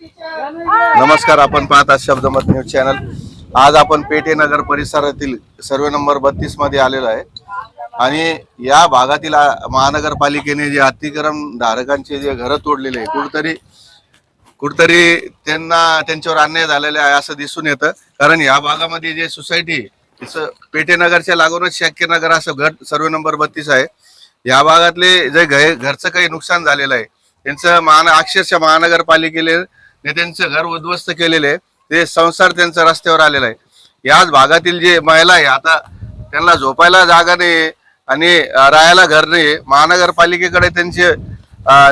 नमस्कार आपण पाहत आहात शब्दमत न्यूज चॅनल. आज आपण पेठे नगर परिसरातील सर्वे नंबर बत्तीसमध्ये आलेलो आहे. आणि या भागातील महानगरपालिकेने जे अतिक्रम धारकांचे जे घरं तोडलेले आहे कुठतरी कुठतरी त्यांना त्यांच्यावर अन्याय झालेला आहे असं दिसून येतं. कारण या भागामध्ये जे सोसायटी तिचं पेठे नगरच्या लागूनच शाक्य नगर असं घर सर्वे नंबर बत्तीस आहे. या भागातले जे घ- घरचं काही नुकसान झालेलं आहे त्यांचं महान अक्षरशः महानगरपालिकेने नेत्यांचं घर उद्ध्वस्त केलेले आहे. ते संसार त्यांचा रस्त्यावर आलेला आहे. याच भागातील जे महिला आहे आता त्यांना झोपायला जागा नाही आणि राहायला घर नाही महानगरपालिकेकडे त्यांचे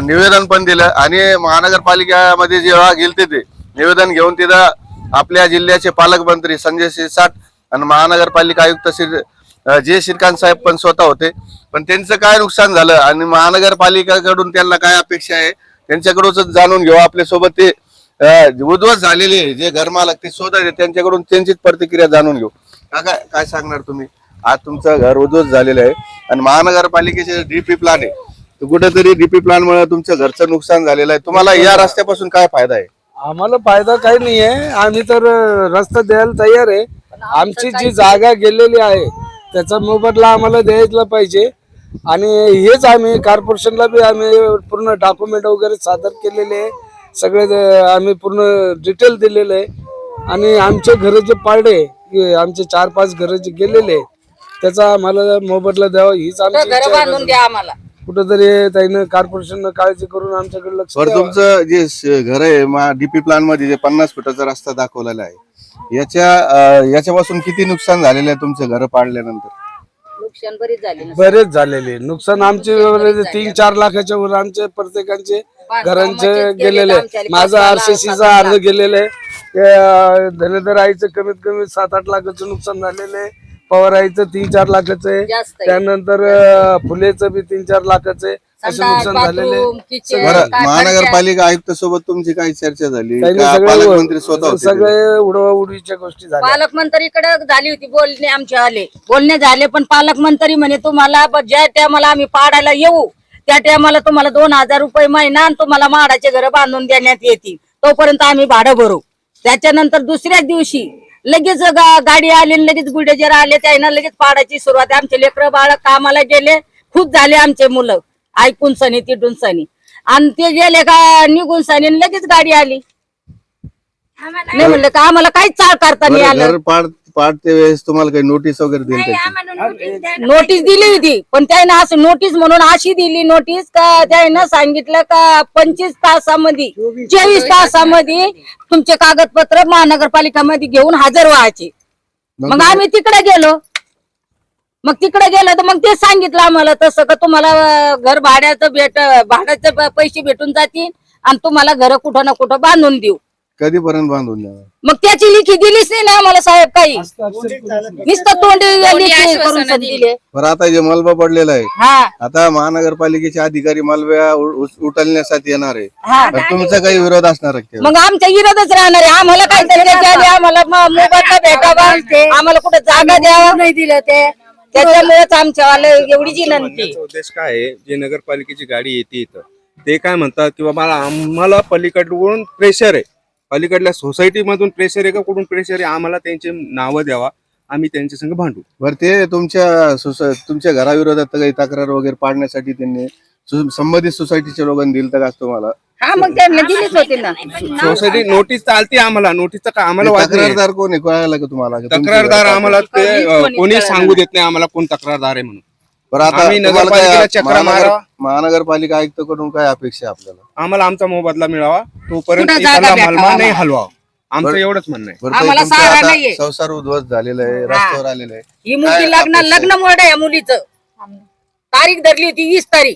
निवेदन पण दिलं आणि महानगरपालिकेमध्ये जेव्हा गेलते ते निवेदन घेऊन तिथं आपल्या जिल्ह्याचे पालकमंत्री संजय शिरसाट आणि महानगरपालिका आयुक्त श्री जे श्रीकांत साहेब पण स्वतः होते. पण त्यांचं काय नुकसान झालं आणि महानगरपालिकेकडून त्यांना काय अपेक्षा आहे त्यांच्याकडूनच जाणून घेऊ. आपल्यासोबत ते उद्ध्वस्त झालेले जे घरमालक ते स्वतः त्यांच्याकडून त्यांचीच प्रतिक्रिया जाणून घेऊ. काका काय सांगणार तुम्ही? आज तुमचं घर उद्ध्वस्त झालेलं आहे आणि महानगरपालिकेचे डीपी प्लॅन आहे. कुठेतरी डीपी प्लान मुळे तुमचं घरचं नुकसान झालेलं आहे. तुम्हाला या रस्त्यापासून काय फायदा आहे? आम्हाला फायदा काही नाही आहे. आम्ही तर रस्ता द्यायला तयार आहे. आमची जी जागा गेलेली आहे त्याचा मोबदला आम्हाला द्यायला पाहिजे. आणि हेच आम्ही कॉर्पोरेशनला बी आम्ही पूर्ण डॉक्युमेंट वगैरे सादर केलेले आहे. सगळे आम्ही पूर्ण डिटेल दिलेलं आहे आणि आमचे घर जे पाडे आमचे चार पाच घर जे गेलेले आहे, त्याचा आम्हाला मोबदला द्यावा हीच आमची घर इच्छा बांधून आहे. द्या आम्हाला कुठंतरी त्यानं कॉर्पोरेशननं काळजी करून आमच्याकडे लक्ष बरं द्यावं. तुमचं जे स- घर आहे डीपी प्लॅनमध्ये जे पन्नास फुटाचा रस्ता दाखवलेला आहे याच्या अं, याच्यापासून किती नुकसान झालेलं आहे तुमचं घर पाडल्यानंतर नुकसान बरीच झाली ना बरेच झालेले. नुकसान आमचे वगैरे तीन चार लाखाच्या वर आमचे प्रत्येकांचे घरांचे गेलेले आहे. माझं आरसीसीचा अर्ज गेलेलं. आहे आईचं कमीत कमी सात आठ लाखाचं नुकसान झालेलं. आहे पवार आईचं तीन चार लाखाचं आहे. जास्त आहे. त्यानंतर अं, फुलेचं बी तीन चार लाखाचं आहे. असे नुकसान झालेले? बरं महानगरपालिका आयुक्त सोबत तुमची काही चर्चा झाली? का पालकमंत्री स्वतः सगळे होते सगळे उडवा उडवीच्या गोष्टी झाल्या. पालकमंत्रीकडे झाली होती बोलणे आमचे आले. बोलणे झाले पण पालकमंत्री म्हणे तुम्हाला ब- ज्या टायमाला आम्ही पाडायला येऊ त्या टायमाला तुम्हाला दोन हजार रुपये महिना आणि तुम्हाला माडाचे घर बांधून देण्यात येतील. तोपर्यंत आम्ही भाडं भरू. त्याच्यानंतर दुसऱ्याच दिवशी लगेच गा- गाडी आली आणि लगेच बुलडोजर आले त्यानं लगेच पाडायची सुरुवात. आमचे लेकरं बाळ कामाला गेले खूप झाले आमचे मुलं. ऐकून सनी तिटून सनी. आणि ते गेले का निघून सनी आणि लगेच गाडी आली. नाही म्हणलं का आम्हाला काहीच चाळ करता नाही बरं, आलं. घर पाड पाडते वेळेस तुम्हाला काही नोटीस वगैरे दिली त्याची? नोटीस दिली होती पण त्यानं असं नोटीस म्हणून अशी दिली नोटीस का त्यानं सांगितलं का पंचवीस तासामध्ये चोवीस तासामध्ये. तुमचे कागदपत्र महानगरपालिकामध्ये घेऊन हजर व्हायचे. मग आम्ही तिकडे गेलो. मग तिकडे गेलो तर मग ते सांगितलं आम्हाला तसं का तुम्हाला घर भाड्याचं भेट भाड्याचे पैसे भेटून जातील आणि तुम्हाला घर कुठं ना कुठं बांधून देऊ. कधीपर्यंत बांधून द्यावं मग त्याची लिखी दिलीच नाही ना आम्हाला साहेब काही. नुसतं तोंडी लिखी करून दिले. बरं आता जे मलबा पडलेला आहे. हा. आता महानगरपालिकेचे अधिकारी मलब्या उचलण्यासाठी येणार आहे. हा. तर तुमचा काही विरोध असणार आहे का? मग आमच्या विरोधच राहणार आहे. आम्हाला काहीतरी द्यायला आम्हाला म- मोबदला भेटावा. आम्हाला कुठे जागा द्यावा? नाही दिलं ते. त्याच्यामुळेच आमच्या एवढीच विनंती. सांगण्याचा उद्देश काय आहे? जे नगरपालिकेची गाडी येते इथं ते काय म्हणतात की बाबा आम्हाला पलीकडून प्रेशर आहे. पलीकडल्या सोसायटी मधून प्रेशर आहे का? कुठून प्रेशर आहे? आम्हाला त्यांचे नावं द्यावा. आम्ही त्यांच्या संग भांडू. बरं ते तुमच्या सोसा- तुमच्या घराविरोधात काही तक्रार वगैरे पाडण्यासाठी त्यांनी सु- संबंधित सोसायटीच्या लोकांनी दिलं का असतो मला हा मग त्यांना दिलीच होती ना. सोसायटी नोटीस चालते आम्हाला नोटीसचं का आम्हाला वाद नाही. तक्रारदार कोण आहे? कळायला का तुम्हाला तक्रारदार आम्हाला ते अं, कोणी सांगू देत नाही आम्हाला कोण तक्रारदार आहे म्हणून. बरं आता आम्ही तुम्हाला नगरपालिकेला काय चक्रा महानगर- मारावा. महानगरपालिका आयुक्त कडून काय अपेक्षा आहे आपल्याला? आम्हाला आमचा मोबदला मिळावा. तोपर्यंत कुठं जागा इथला भेटावा मलमा नाही आम्हाला. हलवावा. आमचं एवढंच म्हणणं आहे. बरं ताई, आम्हाला तुमचं सहारा आता नाहीये. संसार उद्ध्वस्त झालेला आहे रस्त्यावर आलेलं आहे. ही मुलगी लग्न आहे? लग्न मोड या मुलीचं. तारीख धरली होती वीस तारीख.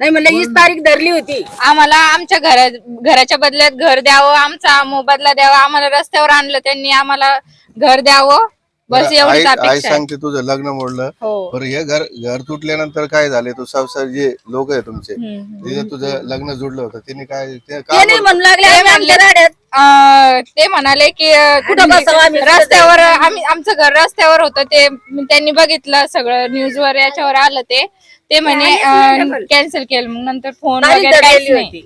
नाही म्हणलं वीस तारीख धरली होती. आम्हाला आमच्या घरा घराच्या बदल्यात घर द्यावं आमचा मोबदला द्यावा आम्हाला रस्त्यावर आणलं त्यांनी आम्हाला घर द्यावं. बस एवढीच आई आई अपेक्षा आहे. सांगते तुझं लग्न मोडलं. हो. बरं हे घर घर तुटल्यानंतर काय झाले? तू संसार जे लोक आहे तुमचे हम्म. तिथे तुझं लग्न जुडलं होतं त्यांनी काय ते म्हणू लागले आम्ही आमच्या राड्यात अं, ते म्हणाले की अं, कुठं बसावं आम्ही? रस्त्यावर आम्ही आमचं घर रस्त्यावर होतं ते त्यांनी बघितलं सगळं न्यूज वर याच्यावर आलं ते. ते म्हणे कॅन्सल केलं. मग नंतर फोन वगैरे काहीच धरलेली नाही. होती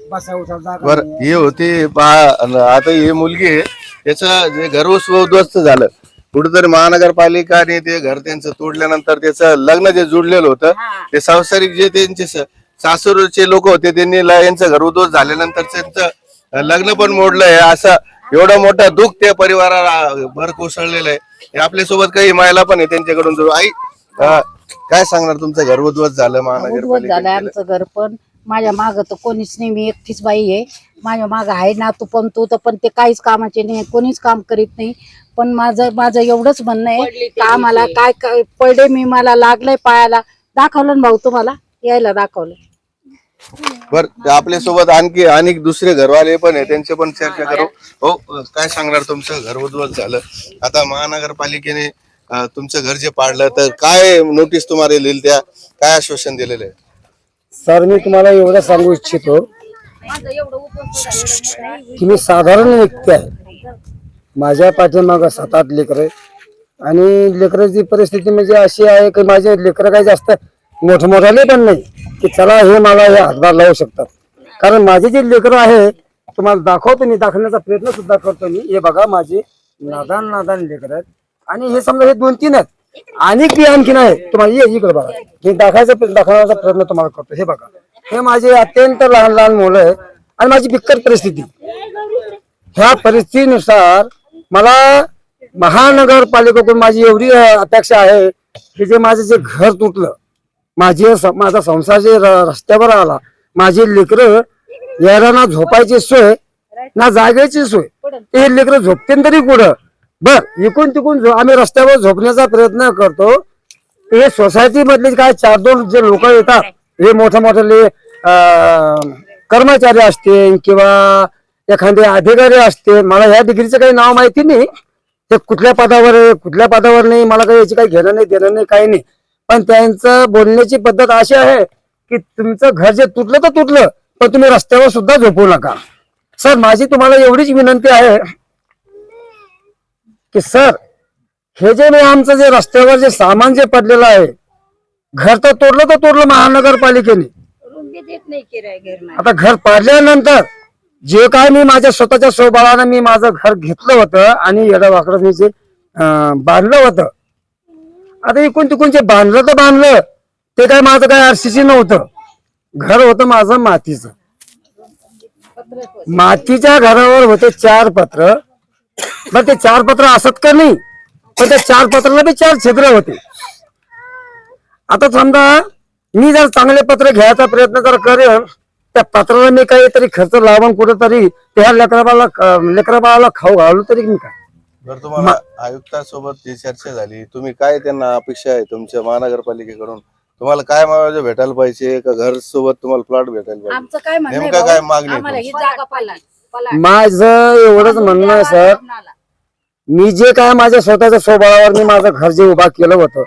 बर ही होती पहा आता ही मुलगी आहे त्याचं जे घर उद्ध्वस्त झालं. कुठेतरी महानगरपालिका आणि ते घर त्यांचं तोडल्यानंतर त्याचं लग्न जे जुडलेलं होतं ते संसारिक जे त्यांचे स- सासूरचे लोक होते त्यांनी ल- यांचं घर उद्ध्वस्त झाल्यानंतर त्यांचं लग्न पण मोडलंय असं एवढं मोठं दुःख त्या परिवाराला भर कोसळलेलं आहे. हे आपल्यासोबत काही महिला पण आहे त्यांच्याकडून जो आई अं, काय सांगणार तुमचं घर उद्ध्वस्त झालं उद्ध्वस्त महानगरपालिका आमचं घर पण माझ्या माग तर कोणीच नाही मी एकटीच बाई आहे. माझ्या माग आहे ना तू पण तू तर पण ते काहीच कामाचे नाही कोणीच काम करीत नाही. पण माझं माझं एवढंच म्हणणं आहे का आम्हाला काय काय पडले मी मला लागलंय पायाला. दाखवलं ना भाऊ तुम्हाला? यायला दाखवलं. बर आपल्यासोबत आणखी अनेक दुसरे घरवाले पण आहे त्यांचे पण चर्चा करू. हो काय सांगणार तुमचं? घर उद्ध्वस्त झालं. आता महानगरपालिकेने तुमचं घर जे पाडलं तर काय नोटीस तुम्हाला लिहिल त्या? काय आश्वासन दिलेलं आहे? सर मी तुम्हाला एवढं सांगू इच्छितो की मी साधारण व्यक्ती आहे. माझ्या पाठीमागं सात आठ लेकरं आणि लेकराची परिस्थिती म्हणजे अशी आहे की माझे लेकरं काही जास्त मोठमोठाले पण नाही की चला हे मला हे हातभार लावू शकतात. कारण माझे जे लेकरं आहे तुम्हाला दाखवतो मी दाखवण्याचा प्रयत्न सुद्धा करतो मी. हे बघा माझे नादान नादान लेकर आहेत. आणि हे समजा हे दोन तीन आहेत. आणि बी आणखीन आहे. तुम्हाला ये इकडे बघा. हे दाखवायचा दाखवण्याचा प्रयत्न तुम्हाला करतो. हे बघा. हे माझे अत्यंत लहान लहान मुलं आहे आणि माझी बिकट परिस्थिती. ह्या परिस्थितीनुसार मला महानगरपालिकेकडून माझी एवढी अपेक्षा आहे की जे माझं जे घर तुटलं माझे स- माझा संसार जे र- रस्त्यावर आला माझी लेकरं यायला ना झोपायची सोय ना जागेची सोय ते हे लेकरं झोपते तरी कुठं? बर इकून तिकून आम्ही रस्त्यावर झोपण्याचा प्रयत्न करतो हे सोसायटी मधले काय चार दोन जे लोक येतात हे मोठे मोठे कर्मचारी असतील किंवा एखादे अधिकारी असते मला ह्या डिग्रीचं काही नाव माहिती नाही. ते कुठल्या पदावर आहे कुठल्या पदावर नाही मला काही याची काही घेणं नाही देणं नाही काही नाही. पण त्यांचं बोलण्याची पद्धत अशी आहे की तुमचं घर जे तुटलं तर तुटलं पण तुम्ही रस्त्यावर सुद्धा झोपू नका. सर माझी तुम्हाला एवढीच विनंती आहे. की सर हे जे मी आमचं जे रस्त्यावर जे सामान जे पडलेलं आहे घर तर तोडलं तर तोडलं महानगरपालिकेने. आता घर पाडल्यानंतर जे काय मी माझ्या स्वतःच्या स्वबळानं मी माझं घर घेतलं होतं आणि येडावाकडं मी जे बांधलं होतं. आता इकून तिकून जे बांधलं तर बांधलं ते काय माझं काय आरसीसी नव्हतं. घर होतं माझं मातीचं. मातीच्या घरावर होते चार पत्र. मग ते चार पत्र असत का नाही? पण त्या चार पत्राला बी चार छिद्र होते. आता समजा मी जर चांगले पत्र घ्यायचा प्रयत्न जर करेन त्या पत्राला मी काहीतरी खर्च लावून कुठेतरी त्या लेकराबाला लेकराबाला खाऊ घालू तरी मी काय? बरं तुम्हाला आयुक्तासोबत जी चर्चा झाली. तुम्ही काय त्यांना अपेक्षा आहे तुमच्या महानगरपालिकेकडून? तुम्हाला काय मागायचं भेटायला पाहिजे? का घर सोबत तुम्हाला प्लॉट भेटायला पाहिजे? आमचं काय म्हणणं आहे नेमकं काय भाऊ? मागणी आहे आम्हाला ही जागा पाला माझं एवढंच म्हणणं आहे सर. मी जे काय माझ्या स्वतःच्या स्वबळावर मी माझं घर जे उभा केलं होतं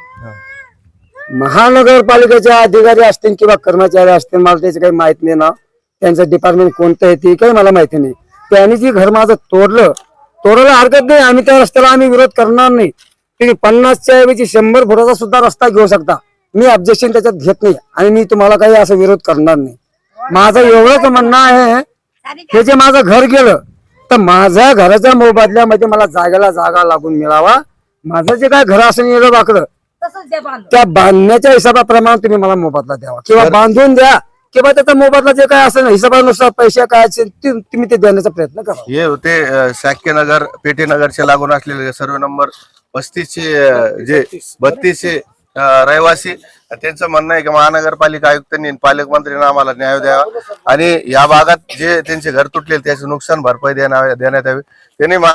महानगरपालिकेचे अधिकारी असतील किंवा कर्मचारी असतील मला त्याची काही माहीत नाही ना. त्यांचं डिपार्टमेंट कोणतं आहे ते काही मला माहिती नाही. त्यांनी जे घर माझं तोडलं तोडायला हरकत नाही. आम्ही त्या रस्त्याला आम्ही विरोध करणार नाही. तुम्ही पन्नासच्या ऐवजी शंभर फुटाचा सुद्धा रस्ता घेऊ शकता. मी ऑब्जेक्शन त्याच्यात घेत नाही. आणि मी तुम्हाला काही असं विरोध करणार नाही. माझं एवढंच म्हणणं आहे हे जे माझं घर गेलं तर माझ्या घराच्या मोबदल्यामध्ये मला जागेला जागा लागून मिळावा. माझं जे काय घर वाकडं तसंच द्या बांधून त्या बांधण्याच्या हिशोबाप्रमाणे तुम्ही मला मोबदला द्यावा. किंवा बांधून द्या किंवा त्याचा मोबदला जे काय असेल हिशोबानुसार पैसे काय असेल तुम्ही ते देण्याचा प्रयत्न करा. हे होते शाक्यनगर पेठेनगरच्या लागून असलेले सर्व नंबर पस्तीसचे अं, जे बत्तीसचे अं, रहिवासी. त्यांचं म्हणणं आहे की महानगरपालिका आयुक्तांनी आणि पालकमंत्र्यांनी आम्हाला न्याय द्यावा. आणि या भागात जे त्यांचे घर तुटले त्याचे नुकसान भरपाई देण्या- देण्यात यावी. त्यांनी